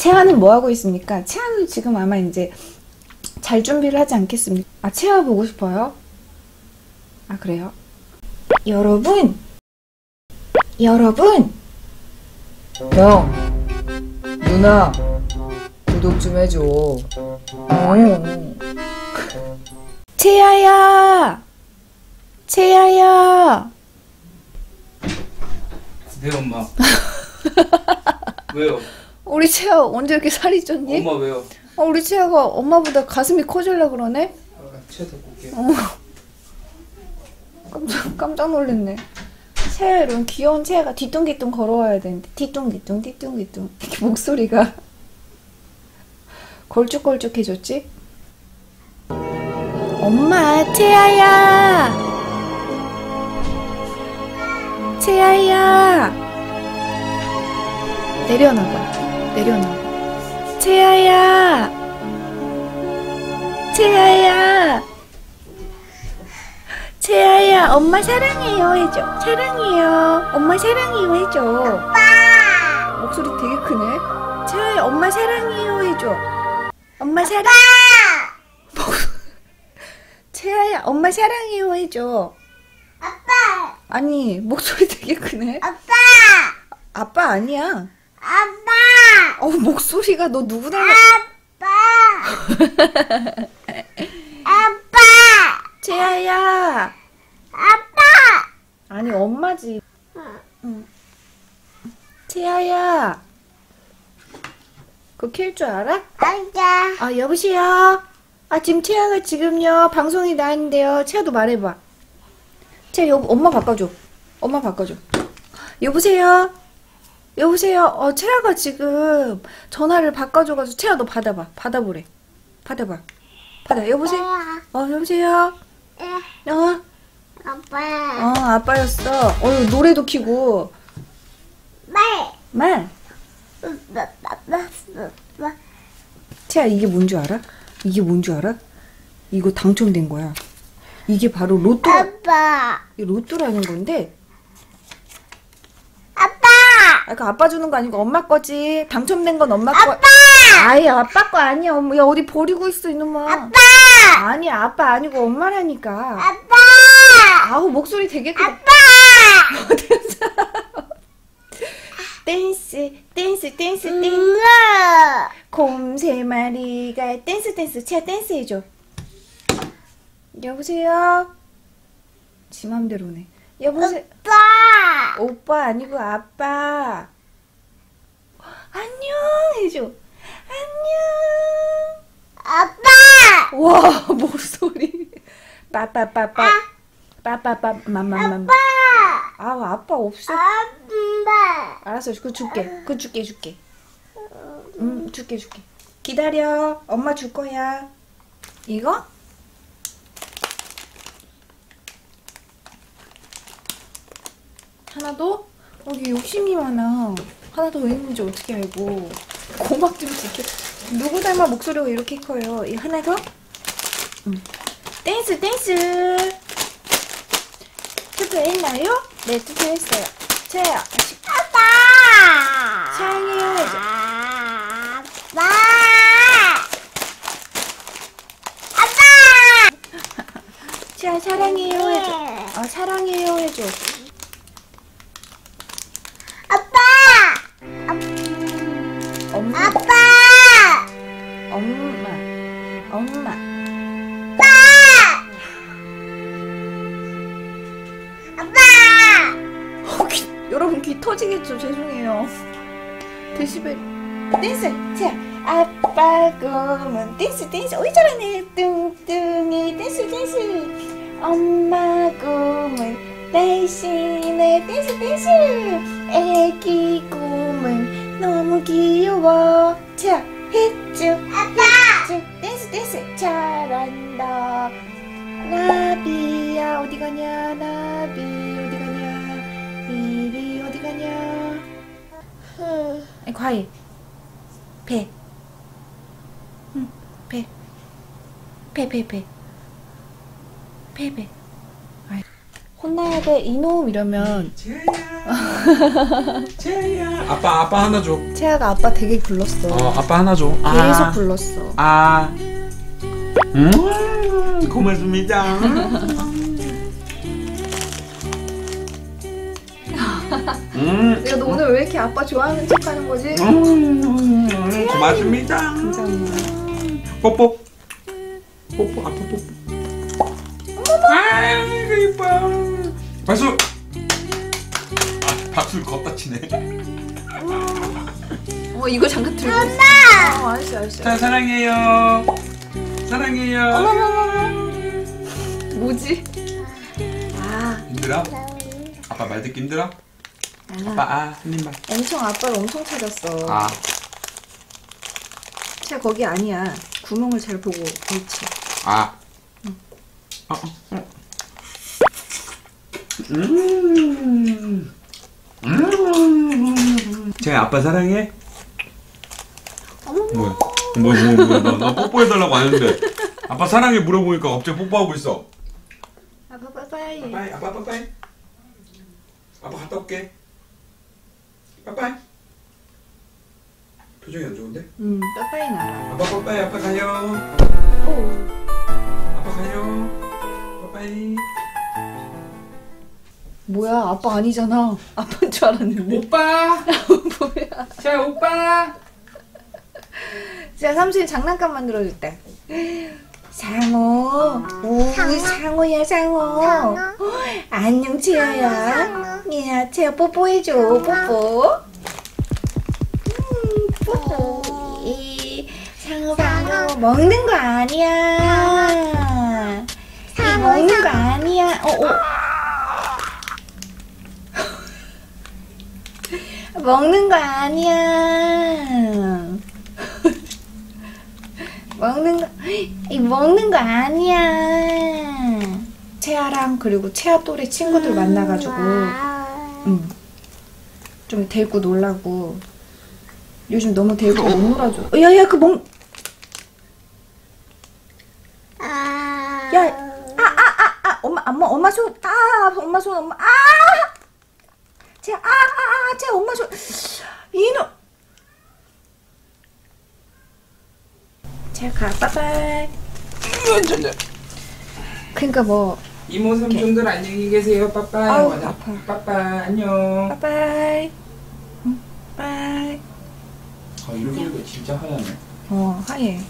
채아는 뭐 하고 있습니까? 채아는 지금 아마 이제 잘 준비를 하지 않겠습니까? 아, 채아 보고 싶어요? 아, 그래요? 여러분! 여러분! 형, 누나, 구독 좀 해줘. 어. 채아야! 채아야! 네 엄마. 왜요? 우리 채아 언제 이렇게 살이 쪘니? 엄마 왜요? 어, 우리 채아가 엄마보다 가슴이 커질라 그러네? 채 데리고 올게요. 깜짝, 깜짝 놀랐네. 채아 이런 귀여운 채아가 뒤뚱뒤뚱 걸어와야 되는데 뒤뚱뒤뚱 뒤뚱뒤뚱 이렇게 목소리가 걸쭉걸쭉해졌지? 엄마 채아야 채아야 내려놔봐 내려놔 채아야 채아야 채아야, 엄마 사랑해요 해줘. 사랑해요. 엄마 사랑해요 해줘. 목소리 되게 크네. 채아야, 엄마 사랑해요 해줘. 엄마 사랑. 채아야, 엄마 사랑해요 해줘. 아빠! 아니, 목소리 되게 크네. 아빠! 아빠 아니야. 아빠! 어, 목소리가 너 누구 닮아? 아빠! 아빠! 채아야. 아빠! 아니, 엄마지. 응. 채아야. 그거 킬줄 알아? 앉아. 아 여보세요. 아 지금 채아가 지금요 방송이 나왔는데요. 채아도 말해봐. 채아 여보 엄마 바꿔줘. 엄마 바꿔줘. 여보세요. 여보세요. 어 채아가 지금 전화를 바꿔줘가지고 채아 너 받아봐. 받아보래. 받아봐. 받아. 여보세요. 어 여보세요. 어. 아빠. 어 아빠였어. 어 노래도 키고. 말. 말. 채아 이게 뭔 줄 알아? 이게 뭔 줄 알아? 이거 당첨된 거야. 이게 바로 로또. 아빠. 이 로또라는 건데. 아까 아빠 주는 거 아니고 엄마 거지 당첨된 건 엄마 거 아빠. 아이 아빠 거 아니야 엄마 야 어디 버리고 있어 이놈아 아빠. 아니 아빠 아니고 엄마라니까 아빠. 아우 목소리 되게 크다 아빠. 댄스 댄스 댄스 댄스. 곰세 마리가 댄스 댄스 채아 댄스 해줘 여보세요 지 맘대로네 여보세요 아빠. 오빠 아니고 아빠. 안녕 해줘. 안녕. 아빠. 와 목소리. 빠빠 빠빠. 빠빠 빠 맘맘맘. 아빠. 아우 아빠 없어. 아빠. 알았어 그 줄게. 그 줄게 줄게. 음 줄게 줄게. 기다려. 엄마 줄 거야. 이거? 하나 더? 어, 이게 욕심이 많아. 하나 더왜 있는지 어떻게 알고. 고막 좀 지켜. 누구 닮아 목소리가 이렇게 커요. 이 하나 더? 응. 댄스, 댄스! 투표했나요? 네, 투표했어요. 채야, 아빠. 사랑해요 해줘. 아빠. 아빠. 채야, 사랑해요 해줘. 아, 사랑해요 해줘. 엄마, 엄마. 아빠. 아빠. 어, 귀, 여러분 귀 터지겠죠? 죄송해요. 데시벨. 댄스! 자, 아빠 꿈은 댄스, 댄스. 어이, 잘하네. 뚱뚱이 댄스, 댄스. 엄마 꿈은 날씬해. 댄스, 댄스. 애기 꿈은 너무 귀여워. 자, 해쭉. 아빠. 해쭉. 댄스, 댄스. 잘한다. 나비야, 어디 가냐? 나비, 어디 가냐? 비비, 어디 가냐? 아니, 과일. 배. 응, 배. 배, 배, 배. 배, 배. 혼나야 돼 이놈 이러면 채야. 채야. 아빠 아빠 하나 줘. 채아가 아빠 되게 불렀어. 어 아빠 하나 줘. 계속 불렀어. 아. 음 고맙습니다. 음. 내가 너 오늘 왜 이렇게 아빠 좋아하는 척 하는 거지? 음, 고맙습니다. 감사합니다. 뽀뽀. 뽀뽀 아빠 뽀뽀. 아이고 이뻐. 박수. 아 박수를 걷다 치네. 어 이거 잠깐 들고 있어. 엄마. 어 알았어 알았어. 자 사랑해요. 사랑해요. 어머머머머. 뭐지? 아, 힘들어? 아빠 말 듣기 힘들어? 아 아빠 아한 입만. 엄청 아빠를 엄청 찾았어. 아. 채아 거기 아니야. 구멍을 잘 보고 옳지. 아. 어, 어, 어. 음. 음. 제 아빠 사랑해? 뭐야? 뭐야, 뭐야, 뭐야. 나, 나 뽀뽀해달라고 하는데. 아빠 사랑해 물어보니까 갑자기 뽀뽀하고 있어. 아빠 빠빠이. 빠빠이, 아빠 빠빠이. 아빠 갔다 올게. 빠빠이. 표정이 안 좋은데? 응 빠빠이 나라. 아빠 빠빠이, 아빠 가요. 오. 아빠 가요. 빠빠이. 뭐야 아빠 아니잖아. 아빠인 줄 알았는데. 오빠. 뭐야? 자 오빠. 자 삼촌이 장난감 만들어줄 때. 상어. 오 상어야 상어. 상어. 안녕 채아야. 야 채아 뽀뽀해줘 뽀뽀. 음, 뽀뽀. 이 상어 상어 먹는 거 아니야. 이 먹는 거 아니야. 어, 어. 먹는 거 아니야. 먹는 거, 이 먹는 거 아니야. 채아랑 그리고 채아 또래 친구들 만나가지고, 음, 좀 데리고 놀라고. 요즘 너무 데리고 못 놀아줘. 어, 야, 야, 그 먹, 아. 야, 아, 아, 아, 아, 엄마, 엄마, 엄마 손, 아, 엄마 손, 엄마, 아! 쟤, 아, 아, 아, 쟤 엄마 손, 이놈! 쟤 가, 빠빠이. 그니까 뭐, 이모 삼촌들 안녕히 계세요. 빠빠이. 아우, 아파. 빠빠 안녕. 빠빠이. 응, 빠이. 아, 이렇게 하니까 진짜 하얗네. 어, 하얘.